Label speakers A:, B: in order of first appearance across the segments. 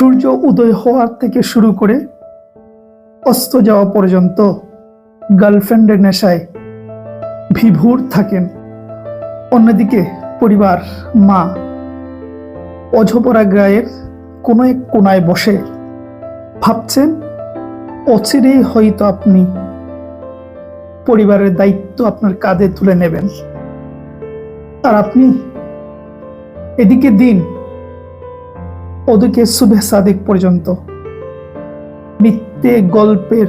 A: সূর্য উদয় হওয়ার থেকে শুরু করে অস্ত যাওয়া পর্যন্ত গার্লফ্রেন্ডের নেশায় বিভোর থাকেন। অন্যদিকে পরিবার, মা অঝপরা গায়ের কোনো এক কোনায় বসে ভাবছেন, অচিরেই হয়তো আপনি পরিবারের দায়িত্ব আপনার কাঁধে তুলে নেবেন। আর আপনি এদিকে দিন ওদিকে শুভে সাদিক পর্যন্ত। মিথ্যে গল্পের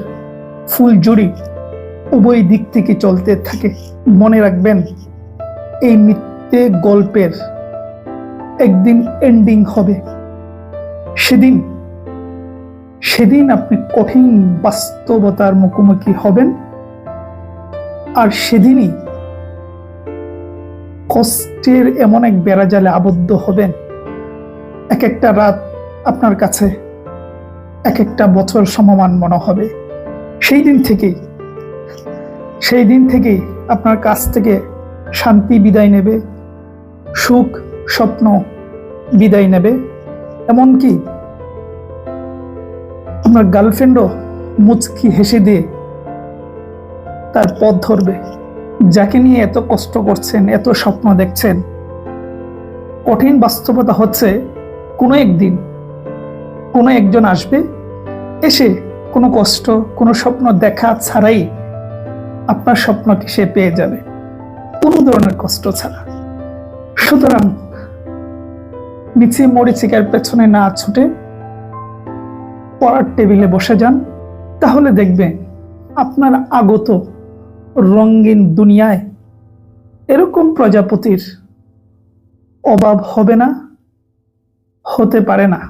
A: ফুলজুড়ি উভয় দিক থেকে চলতে থাকে। মনে রাখবেন, এই মিথ্যে গল্পের একদিন এন্ডিং হবে। সেদিন সেদিন আপনি কঠিন বাস্তবতার মুখোমুখি হবেন। আর সেদিনই কষ্টের এমন এক বেড়াজালে আবদ্ধ হবেন। এক একটা রাত আপনার কাছে এক একটা বছর সমমান মনে হবে। সেই দিন থেকেই, সেই দিন থেকেই আপনার কাছ থেকে শান্তি বিদায় নেবে, সুখ, স্বপ্ন বিদায় নেবে। এমনকি আপনার গার্লফ্রেন্ডও মুচকি হেসে দিয়ে তার পথ ধরবে। যাকে নিয়ে এত কষ্ট করছেন, এত স্বপ্ন দেখছেন, কঠিন বাস্তবতা হচ্ছে কোনো একদিন কোনো একজন আসবে, এসে কোনো কষ্ট, কোনো স্বপ্ন দেখা ছাড়াই আপনার স্বপ্নকে সে পেয়ে যাবে। কোনো ধরনের কষ্ট ছাড়া। সুতরাং মিছিয়ে মরিচিকার পেছনে না ছুটে পড়ার টেবিলে বসে যান। তাহলে দেখবেন আপনার আগত রঙিন দুনিয়ায় এরকম প্রজাপতির অভাব হবে না। হতে পারে না